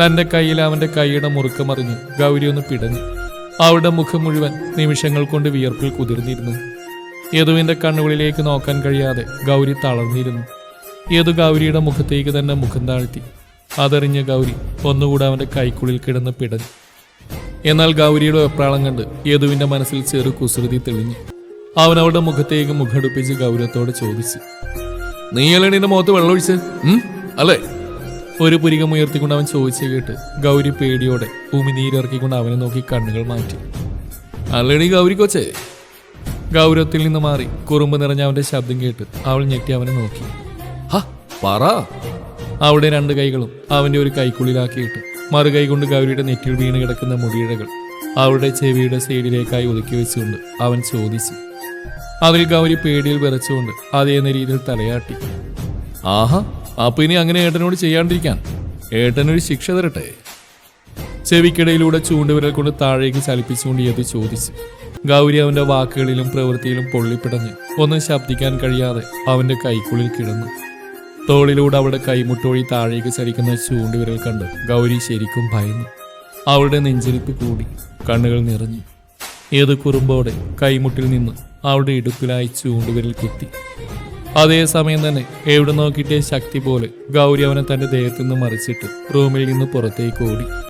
തന്റെ കയ്യിൽ അവന്റെ കൈയുടെ മുറുക്കമറിഞ്ഞ് ഗൗരി ഒന്ന് പിടഞ്ഞു. അവളുടെ മുഖം മുഴുവൻ നിമിഷങ്ങൾ കൊണ്ട് വിയർപ്പിൽ കുതിർന്നിരുന്നു. യദുവിന്റെ കണ്ണുകളിലേക്ക് നോക്കാൻ കഴിയാതെ ഗൗരി തളർന്നിരുന്നു. യദു ഗൗരിയുടെ മുഖത്തേക്ക് തന്നെ മുഖം താഴ്ത്തി. അതറിഞ്ഞ ഗൗരി ഒന്നുകൂടെ അവന്റെ കൈക്കുള്ളിൽ കിടന്ന് പിടഞ്ഞു. എന്നാൽ ഗൗരിയുടെ വെപ്രാളം കണ്ട് യദുവിന്റെ മനസ്സിൽ ചെറു കുസൃതി തെളിഞ്ഞു. അവൻ അവളുടെ മുഖത്തേക്ക് മുഖടുപ്പിച്ച് ഗൗരവത്തോടെ ചോദിച്ചു. നീയല്ലേ നിന്റെ മുഖത്ത് വെള്ളമൊഴിച്ച് അല്ലേ? ഒരു പുരികം ഉയർത്തിക്കൊണ്ട് അവൻ ചോദിച്ചു കേട്ട് ഗൗരി പേടിയോടെ ഭൂമി ഉമിനീരിറക്കിക്കൊണ്ട് അവനെ നോക്കി കണ്ണുകൾ മാറ്റി. അല്ലടി ഗൗരി കൊച്ചേ. ഗൗരവത്തിൽ നിന്ന് മാറി കുറുമ്പ് നിറഞ്ഞ അവന്റെ ശബ്ദം കേട്ട് അവൾ ഞെട്ടി അവനെ നോക്കി. പറ. അവളുടെ രണ്ട് കൈകളും അവന്റെ ഒരു കൈക്കുള്ളിലാക്കിയിട്ട് മറുകൈ കൊണ്ട് ഗൗരിയുടെ നെറ്റിൽ വീണ് കിടക്കുന്ന മുടിയിഴകൾ അവളുടെ ചെവിയുടെ സൈഡിലേക്കായി ഒതുക്കി വെച്ചുകൊണ്ട് അവൻ ചോദിച്ചു. അതിൽ ഗൗരി പേടിയിൽ വിറച്ചുകൊണ്ട് അതേന്ന രീതിയിൽ തലയാട്ടി. ആഹാ അപ്പൊ ഇനി അങ്ങനെ ഏട്ടനോട് ചെയ്യാണ്ടിരിക്കാൻ. ഏട്ടനൊരു ശിക്ഷ തരട്ടെ. ചെവിക്കിടയിലൂടെ ചൂണ്ടുവിരൽ കൊണ്ട് താഴേക്ക് ചലിപ്പിച്ചുകൊണ്ട് യതു ചോദിച്ചു. ഗൗരി അവന്റെ വാക്കുകളിലും പ്രവൃത്തിയിലും പൊള്ളിപ്പിടഞ്ഞ് ഒന്നും ശബ്ദിക്കാൻ കഴിയാതെ അവന്റെ കൈക്കുള്ളിൽ കിടന്നു. തോളിലൂടെ അവളുടെ കൈമുട്ടോഴി താഴേക്ക് ചലിക്കുന്ന ചൂണ്ടുവിരൽ കണ്ട് ഗൗരി ശരിക്കും ഭയന്നു. അവളുടെ നെഞ്ചിരിപ്പ് കൂടി കണ്ണുകൾ നിറഞ്ഞു. ഏത് കുറുമ്പോടെ കൈമുട്ടിൽ നിന്ന് അവളുടെ ഇടുപ്പിലായി ചൂണ്ടുവിരൽ കുത്തി അതേസമയം തന്നെ എവിടെ നോക്കിയിട്ടേ ശക്തി പോലെ ഗൗരി അവനെ തന്റെ ദേഹത്തു നിന്ന് മറിച്ചിട്ട് റൂമിൽ നിന്ന് പുറത്തേക്ക് ഓടി.